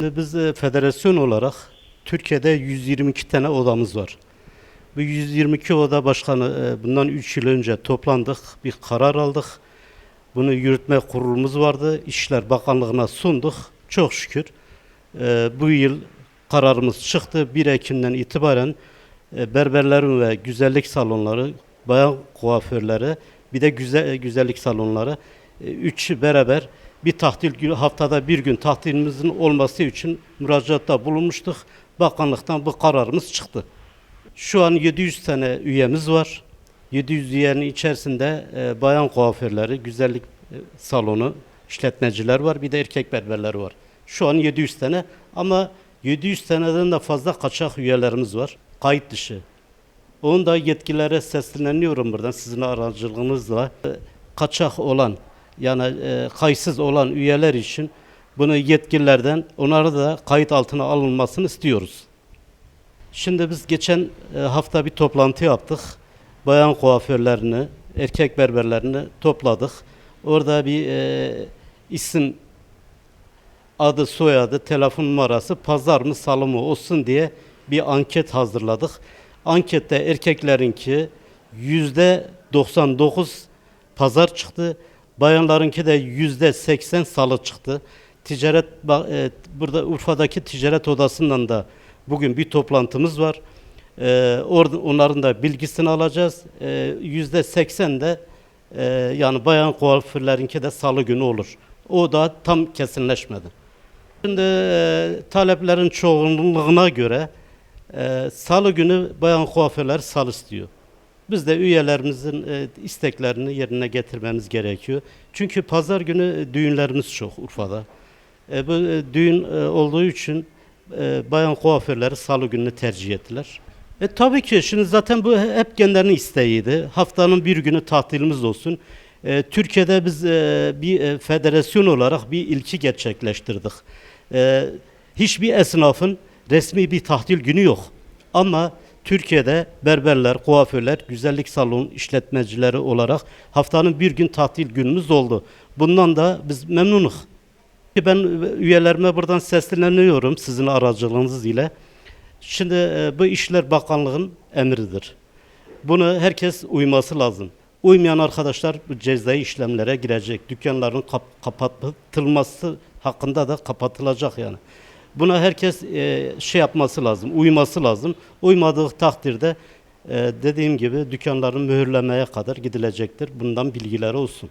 Biz e, federasyon olarak Türkiye'de 122 tane odamız var. Bu 122 oda başkanı e, bundan 3 yıl önce toplandık, bir karar aldık. Bunu yürütme kurulumuz vardı. İşler Bakanlığı'na sunduk. Çok şükür e, bu yıl kararımız çıktı. 1 Ekim'den itibaren berberlerin ve güzellik salonları, bayan kuaförleri, bir de güzel, güzellik salonları üçü beraber bir tahtil haftada bir gün tahtilimizin olması için müracaatta bulunmuştuk. Bakanlıktan bu kararımız çıktı. Şu an 700 tane üyemiz var. 700 üyenin içerisinde e, bayan kuaförleri, güzellik e, salonu, işletmeciler var. Bir de erkek berberleri var. Şu an 700 tane ama 700 taneden de fazla kaçak üyelerimiz var. Kayıt dışı. Onun da yetkililere sesleniyorum buradan sizin aracılığınızla. E, Kaçak olan yani e, kayıtsız olan üyeler için bunu yetkililerden onlara da kayıt altına alınmasını istiyoruz. Şimdi biz geçen e, hafta bir toplantı yaptık. Bayan kuaförlerini, erkek berberlerini topladık. Orada bir e, isim, adı, soyadı, telefon numarası, pazar mı, salı mı olsun diye bir anket hazırladık. Ankette erkeklerinki yüzde 99 pazar çıktı. Bayanlarınki de yüzde 80 salı çıktı. Ticaret e, burada Urfa'daki ticaret odasından da bugün bir toplantımız var. Ee, orada onların da bilgisini alacağız. Ee, Yüzde 80 de e, yani bayan kuaförlerinki de salı günü olur. O da tam kesinleşmedi. Şimdi e, taleplerin çoğunluğuna göre e, salı günü bayan kuaförler salı istiyor. Biz de üyelerimizin e, isteklerini yerine getirmemiz gerekiyor. Çünkü pazar günü düğünlerimiz çok Urfa'da. E, bu e, düğün e, olduğu için e, bayan kuaförleri salı gününü tercih ettiler. E tabii ki şimdi zaten bu hep kendilerinin isteğiydi. Haftanın bir günü tatilimiz olsun. E, Türkiye'de biz e, bir e, federasyon olarak bir ilki gerçekleştirdik. E, hiçbir esnafın resmi bir tatil günü yok. Ama Türkiye'de berberler, kuaförler, güzellik salon işletmecileri olarak haftanın bir gün tatil günümüz oldu. Bundan da biz memnunuz. Ben üyelerime buradan sesleniyorum sizin aracılığınız ile. Şimdi e, bu işler bakanlığın emridir. Bunu herkes uyması lazım. Uymayan arkadaşlar bu cezai işlemlere girecek. Dükkanların kap- kapatılması hakkında da kapatılacak yani. Buna herkes e, şey yapması lazım, uyması lazım. Uymadığı takdirde e, dediğim gibi dükkanların mühürlemeye kadar gidilecektir. Bundan bilgileri olsun.